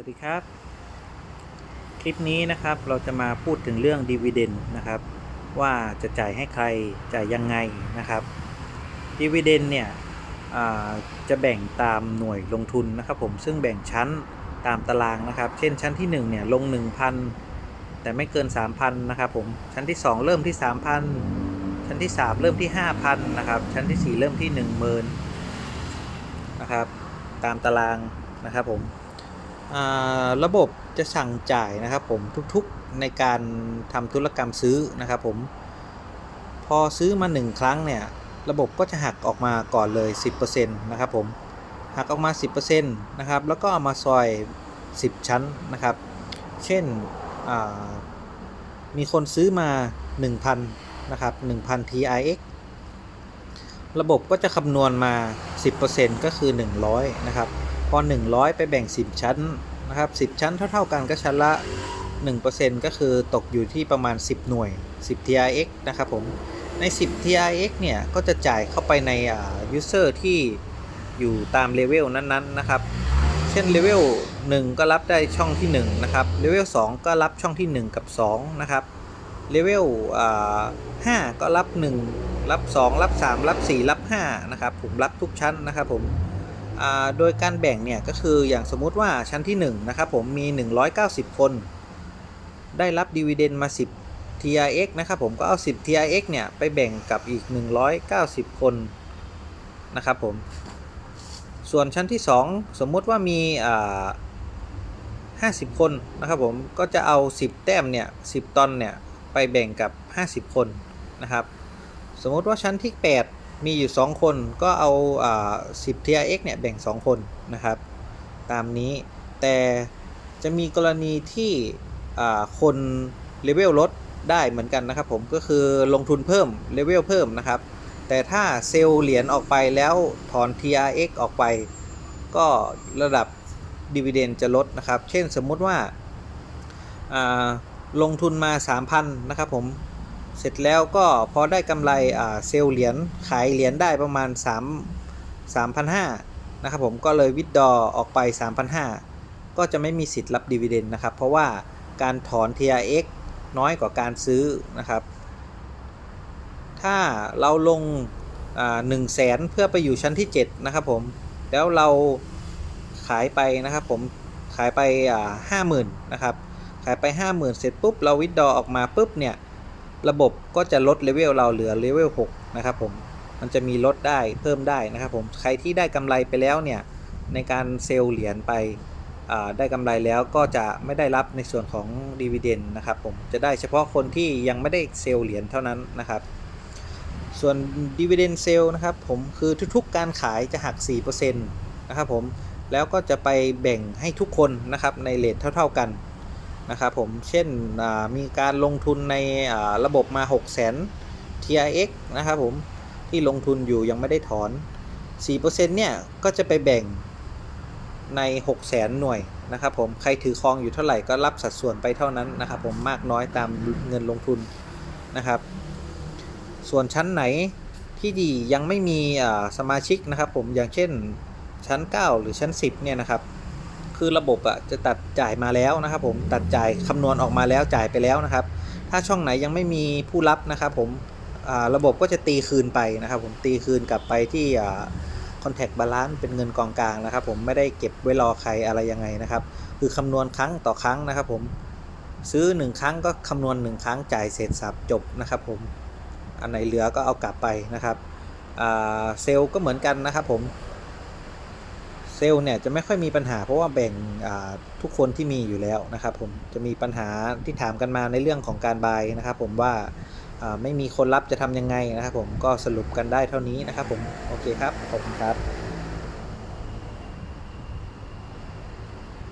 วัสดีครับ คลิปนี้นะครับเราจะมาพูดถึงเรื่องดี v i เดนนะครับ ว่าจะจ่ายให้ใครจ่ายยังไงนะครับดี v i เดนเนี่ยจะแบ่งตามหน่วยลงทุนนะครับ ผมซึ่งแบ่งชั้นตามตารางนะครับ เช่นชั้นที่1เนี่ยลง 1,000 แต่ไม่เกิน 3,000 นะครับผมชั้นที่ 2 เริ่มที่ 3,000 ชั้นที่ 3 เริ่มที่ 5,000 นะครับ ชั้นที่ 4 เริ่มที่ 10,000 นะครับ ตามตารางนะครับผม ระบบจะสั่งจ่ายนะครับผมทุกๆในการทำธุรกรรมซื้อนะครับผม พอซื้อมา 1 ครั้งเนี่ย ระบบก็จะหักออกมาก่อนเลย 10%นะครับผม หักออกมา 10%นะครับ แล้วก็เอามาซอย 10 ชั้นนะครับ เช่นมีคนซื้อมา 1,000นะครับ1,000 TIX ระบบก็จะคำนวณมา 10%ก็คือ 100นะครับ พอ 100 ไปแบ่ง 10 ชั้นนะครับ10 ชั้นเท่าๆกันก็ชั้นละ 1%ก็คือตกอยู่ที่ประมาณ 10 หน่วย 10 TRX นะครับผม ใน 10 TRX เนี่ย ก็จะจ่ายเข้าไปในอ่า user ที่อยู่ตามเลเวลนั้นๆนะครับ เช่นเลเวล1ก็รับได้ช่องที่ 1 นะครับเลเวล2ก็รับช่องที่ 1 กับ 2 นะครับเลเวลอ่า5ก็รับ 1 รับ 2 รับ 3 รับ 4 รับ 5 นะครับ ผมรับทุกชั้นนะครับผม โดยการแบ่งเนี่ยก็คืออย่างสมมุติว่าชั้นที่1นะครับผมมี 190 คน ได้รับดีเวเดนมา 10 TRX นะครับผมก็เอา 10 TRX เนี่ยไปแบ่งกับอีก 190 คนนะครับผมส่วนชั้นที่ 2 สมมุติว่ามีอ่า50 คนนะครับผมก็จะเอา 10 แต้มเนี่ย10 ตอนเนี่ยไปแบ่งกับ 50 คนนะครับ สมมติว่าชั้นที่ 8 มีอยู่ 2 คนก็เอาอ่า10 TRX เนี่ยแบ่ง 2 คนนะครับ ตามนี้แต่จะมีกรณีที่อ่าคนเลเวลลดได้เหมือนกันนะครับผมก็คือลงทุนเพิ่มเลเวลเพิ่มนะครับ แต่ถ้าเซลล์เหรียญออกไปแล้วถอน TRX ออกไป ก็ระดับดีเวเดนจะลดนะครับ เช่นสมมุติว่าอ่าลงทุนมา 3,000 นะครับผม เสร็จแล้วก็พอได้กำไรเซลล์เหรียญขายเหรียญได้ประมาณ 3 3,500นะครับผมก็เลยวิดดอออกไป 3,500 ก็จะไม่มีสิทธิ์รับดีเวเดนนะครับ เพราะว่าการถอน TRX น้อยกว่าการซื้อนะครับ ถ้าเราลง1 0 0 0 0แสนเพื่อไปอยู่ชั้นที่ 7 นะครับผมแล้วเราขายไปนะครับผมขายไปห้าหมื่นนะครับขายไป 50,000 เสร็จปุ๊บ เราวิดดอออกมาปุ๊บเนี่ย ระบบก็จะลดเลเวลเราเหลือเลเวล6นะครับผมมันจะมีลดได้เพิ่มได้นะครับผมใครที่ได้กำไรไปแล้วเนี่ยในการเซลล์เหรียญไปได้กำไรแล้วก็จะไม่ได้รับในส่วนของดีเวเดนนะครับผมจะได้เฉพาะคนที่ยังไม่ได้เซลล์เหรียญเท่านั้นนะครับ ส่วนดีเวเดนเซลนะครับผมคือทุกๆการขายจะหัก 4%นะครับผมแล้วก็จะไปแบ่งให้ทุกคนนะครับในเลทเท่า ๆกัน นะครับผมเช่นมีการลงทุนในระบบมา 6 0 0 0 0 TRX นะครับผมที่ลงทุนอยู่ยังไม่ได้ถอน 4%เนี่ย ก็จะไปแบ่งใน6 0 0 0 0 0หน่วยนะครับผมใครถือครองอยู่เท่าไหร่ก็รับสัดส่วนไปเท่านั้นนะครับผมมากน้อยตามเงินลงทุนนะครับ ส่วนชั้นไหนที่ดียังไม่มีสมาชิกนะครับผมอย่างเช่นชั้น 9 หรือชั้น 10 เนี่ยนะครับ คือระบบอะจะตัดจ่ายมาแล้วนะครับ ผมตัดจ่ายคำนวณออกมาแล้วจ่ายไปแล้วนะครับ ถ้าช่องไหนยังไม่มีผู้รับนะครับ ผมระบบก็จะตีคืนไปนะครับ ผมตีคืนกลับไปที่ contact balance เป็นเงินกองกลางนะครับ ผมไม่ได้เก็บไว้รอใครอะไรยังไงนะครับ คือคำนวณครั้งต่อครั้งนะครับ ผมซื้อ 1 ครั้งก็คำนวณ 1 ครั้งจ่ายเสร็จสับจบนะครับ ผมอันไหนเหลือก็เอากลับไปนะครับเซลล์ก็เหมือนกันนะครับ ผม เซลล์เนี่ยจะไม่ค่อยมีปัญหาเพราะว่าแบ่งทุกคนที่มีอยู่แล้วนะครับผมจะมีปัญหาที่ถามกันมาในเรื่องของการบายนะครับผมว่าไม่มีคนรับจะทำยังไงนะครับผมก็สรุปกันได้เท่านี้นะครับผมโอเคครับขอบคุณครับ